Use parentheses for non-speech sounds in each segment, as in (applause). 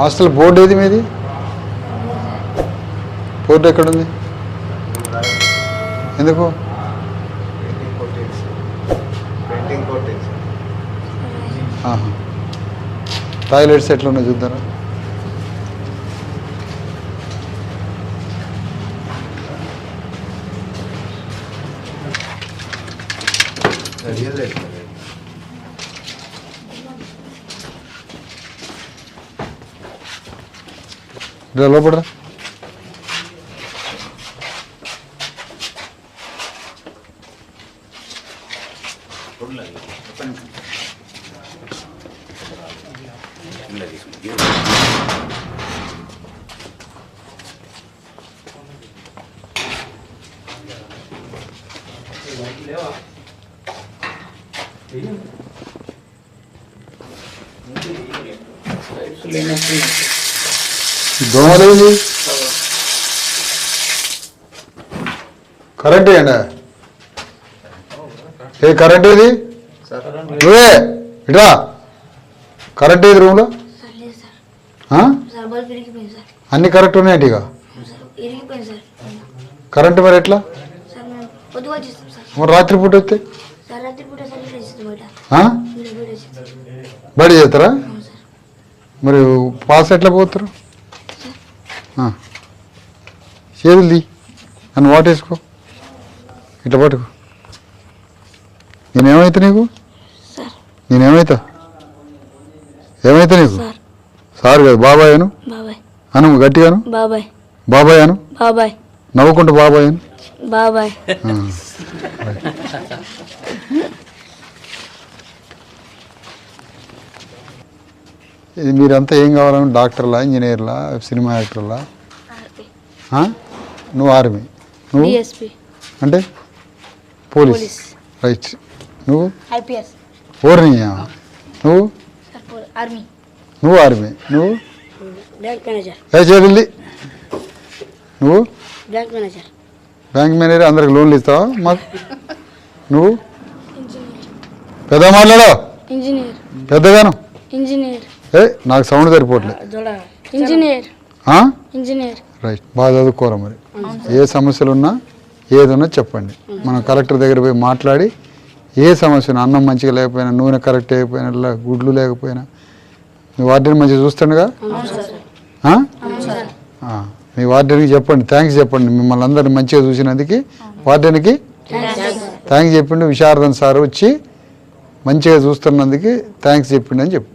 Hostel board ఏది మీది? Board ఎక్కడుంది? ఎందుకు? పెయింటింగ్ కొట్టేసి పెయింటింగ్ కొట్టేసి ఆహా. టాయిలెట్స్ ఎట్లా దోమలేది కరెంట్ ఏండా ఏ కరెంట్ ఏది? సార్ నువ్వే ఇట్రా. కరెంట్ ఏది రూమ్లో? అన్ని కరెక్ట్ ఉన్నాయండి ఇక. కరెంట్ మరి ఎట్లా? వస్తే రాత్రి పూట చేస్తాం బడి చేస్తారా? మరి పాస్ ఎట్లా పోతారు? ఆ. చేతులు తీ నన్ను వాటేసుకో. ఇట్లా పట్టుకో. నేనేమైతే నీకు? నేనేమైతా? ఏమైతే నీకు? సార్. సార్ కాదు బాబాయ్ అను బాబాయ్. అను గట్టిగాను? బాబాయ్. బాబాయ్ అను బాబాయ్. నవ్వుకుంటూ బాబాయ్. అను బాబాయ్ (laughs) ఇది మీరంతా ఏం కావాలని డాక్టర్లా ఇంజనీర్లా సినిమా యాక్టర్లా? నువ్వు ఆర్మీ. నువ్వు? అంటే? పోలీస్. రైట్. నువ్వు? ఓర్ని నువ్వు? నువ్వు ఆర్మీ. నువ్వు? Bank manager. ఏ చేయాలి నువ్వు? Bank manager. అందరికి లోన్లు ఇస్తావా? మాకు నువ్వు? పెద్ద మాట్లాడో. ఇంజనీర్. పెద్దగాను. ఇంజనీర్. ఏ నాకు సౌండ్ సరిపోవట్లేదు ఇంజనీర్. ఆ? ఇంజనీర్. రైట్ బాగా చదువుకోరా మరి. ఏ సమస్యలు ఉన్నా ఏదున్నా చెప్పండి. మనం కలెక్టర్ దగ్గర పోయి మాట్లాడి ఏ సమస్య అన్నం మంచిగా లేకపోయినా నూనె కరెక్ట్ అయిపోయినా ఇలా గుడ్లు లేకపోయినా మీ వార్డెన్ మంచిగా చూస్తుండగా? ఆ? ఆ, మీ వార్డెన్కి చెప్పండి థ్యాంక్స్ చెప్పండి. మిమ్మల్ని అందరిని మంచిగా చూసినందుకు వార్డెన్కి థ్యాంక్స్ చెప్పిండు విశారదన్ సార్ వచ్చి మంచిగా చూస్తున్నందుకు థ్యాంక్స్ చెప్పిండు అని చెప్పు.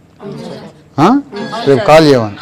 కాల్ చేయమని